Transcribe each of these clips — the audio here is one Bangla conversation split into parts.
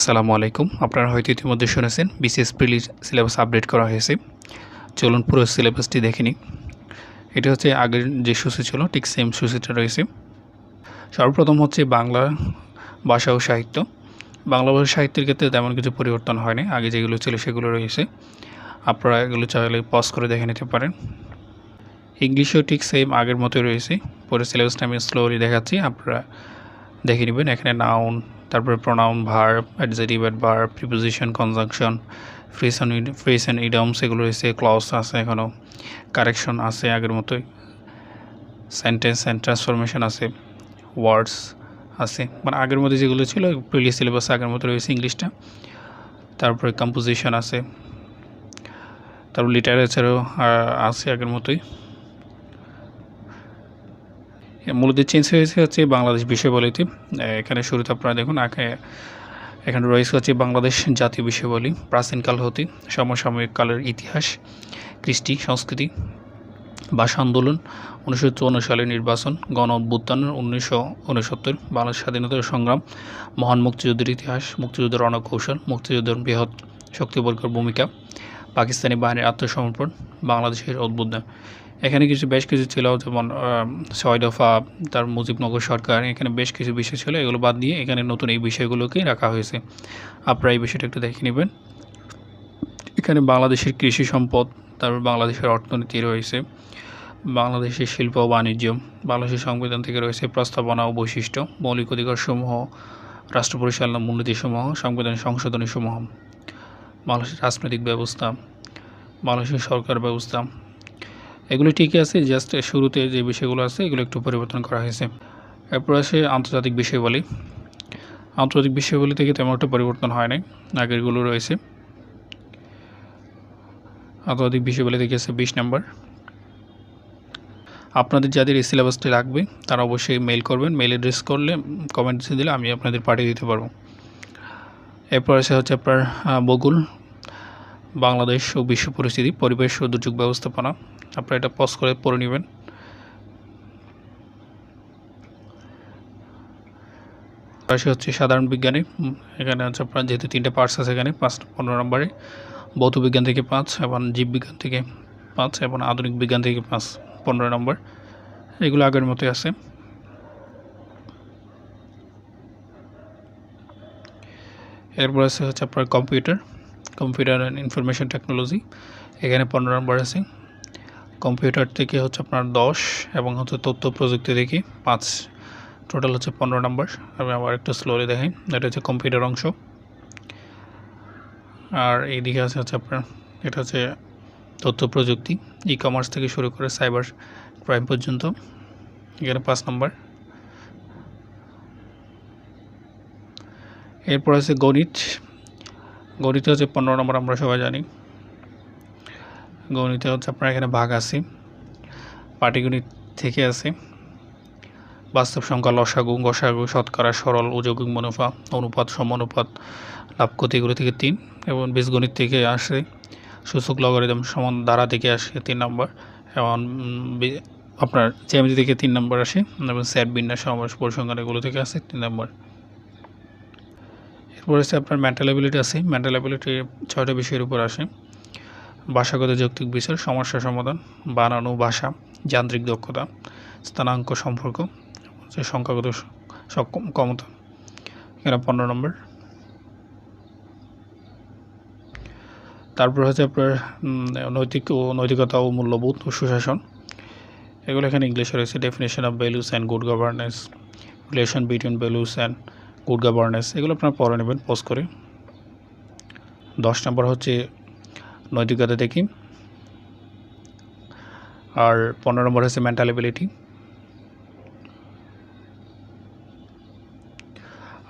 আসসালামু আলাইকুম। আপনারা হয়তো ইতিমধ্যে শুনেছেন বিশেষ প্রিলি সিলেবাস আপডেট করা হয়েছে। চলুন পুরো সিলেবাসটি দেখে নিই। এটা হচ্ছে আগের যে সূচি ছিল, ঠিক সেম সূচিটা রয়েছে। সর্বপ্রথম হচ্ছে বাংলা ভাষা ও সাহিত্য। বাংলা ভাষা সাহিত্যের ক্ষেত্রে তেমন কিছু পরিবর্তন হয়নি। আগে যেগুলো ছিল সেগুলো রয়েছে। আপনারা এগুলো চাইলে পজ করে দেখে নিতে পারেন। ইংলিশেও ঠিক সেম আগের মতোই রয়েছে। পরে সিলেবাসটা আমি স্লোলি দেখাচ্ছি। আপনারা দেখে নেবেন। এখানে নাউন তারপরে pronoun verb adjective adverb preposition conjunction phrase and phrase and idioms এগুলো রয়েছে ক্লস আছে এখনও কারেকশন আছে আগের মতোই সেন্টেন্স অ্যান্ড ট্রান্সফরমেশন আছে ওয়ার্ডস আছে মানে আগের মধ্যে যেগুলো ছিল প্রিলিয়াস সিলেবাস আগের মতো রয়েছে ইংলিশটা, তারপরে কম্পোজিশন আছে, তারপর লিটারেচারও আছে আগের মতোই। মূলত চেঞ্জ হয়েছে হচ্ছে বাংলাদেশ বিষয়বলিতে। এখানে শুরুতে আপনারা দেখুন এখানে রয়েছে হচ্ছে বাংলাদেশ জাতীয় বিষয়বলী প্রাচীনকাল হতে, সমসাময়িক কালের ইতিহাস, কৃষ্টি, সংস্কৃতি, ভাষা আন্দোলন, উনিশশো চুয়ান্ন সালের নির্বাচন, গণ অভ্যুত্থান, উনিশশো উনসত্তর, বাংলাদেশ স্বাধীনতার সংগ্রাম, মহান মুক্তিযুদ্ধের ইতিহাস, মুক্তিযুদ্ধের রণকৌশল, মুক্তিযুদ্ধের বৃহৎ শক্তিবর্গের ভূমিকা, পাকিস্তানি বাহিনীর আত্মসমর্পণ, বাংলাদেশের উদ্বোধন এখানে কিছু বেশ কিছু ছিল, যেমন ছয় দফা তার মুজিবনগর সরকার, এখানে বেশ কিছু বিষয় ছিল, এগুলো বাদ দিয়ে এখানে নতুন এই বিষয়গুলোকেই রাখা হয়েছে। আপনারা এই বিষয়টা একটু দেখে নেবেন। এখানে বাংলাদেশের কৃষি সম্পদ, তারপর বাংলাদেশের অর্থনীতি রয়েছে, বাংলাদেশের শিল্প ও বাণিজ্য, বাংলাদেশের সংবিধান থেকে রয়েছে প্রস্তাবনা ও বৈশিষ্ট্য, মৌলিক অধিকারসমূহ, রাষ্ট্র পরিচালনা মূলনীতিসমূহ, সংবিধান সংশোধনীসমূহ, বাংলাদেশের রাজনৈতিক ব্যবস্থা, বাংলাদেশের সরকার ব্যবস্থা এগুলো ঠিকই আছে জাস্ট শুরুতে যে বিষয়গুলো আছে, এগুলো একটু পরিবর্তন করা হয়েছে। এরপর আসে আন্তর্জাতিক বিষয়বলী। আন্তর্জাতিক বিষয়বলী থেকে তেমন একটা পরিবর্তন হয় নাই, আগেরগুলো রয়েছে। আন্তর্জাতিক বিষয়বলী থেকে আছে বিশ নাম্বার। আপনাদের যাদের এই সিলেবাসটি লাগবে, তারা অবশ্যই মেল করবেন মেল অ্যাড্রেস করলে কমেন্টসে দিলে আমি আপনাদের পাঠিয়ে দিতে পারব। এরপর আছে হচ্ছে আপনার বগুল বাংলাদেশ ও বিশ্ব পরিস্থিতি, পরিবেশ ও দুর্যোগ ব্যবস্থাপনা। আপনারা এটা পজ করে পড়ে নেবেন। পাশে হচ্ছে সাধারণ বিজ্ঞানী। এখানে হচ্ছে আপনার যেহেতু তিনটে পার্টস আছে এখানে, পাঁচ, পনেরো নম্বরে। ভৌত বিজ্ঞান থেকে পাঁচ এবং জীববিজ্ঞান থেকে পাঁচ এবং আধুনিক বিজ্ঞান থেকে পাঁচ, পনেরো নম্বর। এগুলো আগের মতোই আছে। এরপর আছে হচ্ছে আপনার computer computer and information technology এখানে পনেরো নম্বর আছে। কম্পিউটার থেকে হচ্ছে আপনার দশ এবং হচ্ছে তথ্য প্রযুক্তি থেকে পাঁচ। টোটাল হচ্ছে পনেরো নম্বর। আমি আবার একটু স্লোলি দেখাই। এটা হচ্ছে কম্পিউটার অংশ। আর এইদিকে আছে হচ্ছে আপনার, এটা হচ্ছে তথ্য প্রযুক্তি। ই কমার্স থেকে শুরু করে সাইবার ক্রাইম পর্যন্ত। এখানে পাঁচ নম্বর। এরপর আছে গণিত। গণিতে হচ্ছে পনেরো নম্বর, আমরা সবাই জানি। গণিতে হচ্ছে আপনার এখানে ভাগ আছে, পাটিগণিত থেকে আছে। বাস্তব সংখ্যা লসাগু, গসাগু, শতকরা, সরল ও যৌগিক মুনাফা, অনুপাত, সমানুপাত লাভ ক্ষতি এগুলো থেকে তিন এবং বীজগণিত থেকে আসে, সূচক লগারিদম সমান ধারা থেকে আসে তিন নম্বর এবং আপনার জ্যামিতি থেকে তিন নম্বর আসে এবং স্যাট বিন্যাস সমাবেশ পরিসংখ্যান এগুলো থেকে আসে তিন নম্বর। এরপর আছে আপনার মেন্টাল অ্যাবিলিটি আছে মেন্টাল অ্যাবিলিটি ছয়টা বিষয়ের উপর আসে। ভাষাগত যৌক্তিক বিষয় সমস্যা সমাধান, বানানো ভাষা, যান্ত্রিক দক্ষতা, স্থানাঙ্ক সম্পর্ক সংখ্যাগত সক্ষম, ক্ষমতা। এখানে পনেরো নম্বর। তারপর হচ্ছে আপনার নৈতিক ও নৈতিকতা ও মূল্যবোধ ও সুশাসন। এগুলো এখানে ইংলিশে রয়েছে definition of values and good governance relation between values and good governance এগুলো আপনারা পড়ে নেবেন পোস্ট করে। দশ নম্বর হচ্ছে নৈতিকতা দেখি আর পনেরো নম্বর হচ্ছে মেন্টাল এবিলিটি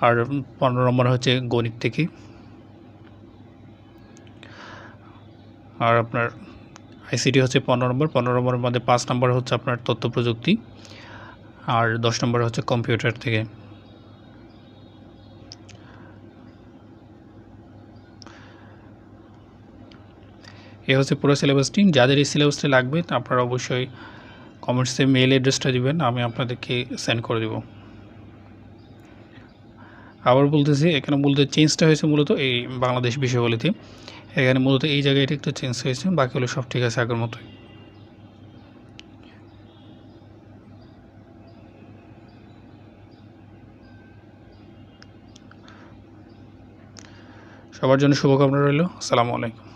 আর পনেরো নম্বর হচ্ছে গণিত থেকে আর আপনার আইসিটি হচ্ছে পনেরো নম্বর। পনেরো নম্বরের মধ্যে পাঁচ নম্বর হচ্ছে আপনার তথ্য প্রযুক্তি। আর দশ নম্বর হচ্ছে কম্পিউটার থেকে এ হচ্ছে পুরো সিলেবাসটি যাদের এই সিলেবাসটি লাগবে, আপনারা অবশ্যই কমেন্টসে মেল অ্যাড্রেসটা দিবেন, আমি আপনাদেরকে সেন্ড করে দেব। আবার বলতেছি, এখানে মূলত চেঞ্জটা হয়েছে মূলত এই বাংলাদেশ বিষয়বলিতে এখানে মূলত এই জায়গায় এটা একটু চেঞ্জ হয়েছে, বাকি হলো সব ঠিক আছে আগের মতোই। সবার জন্য শুভকামনা রইল, আসসালামু আলাইকুম।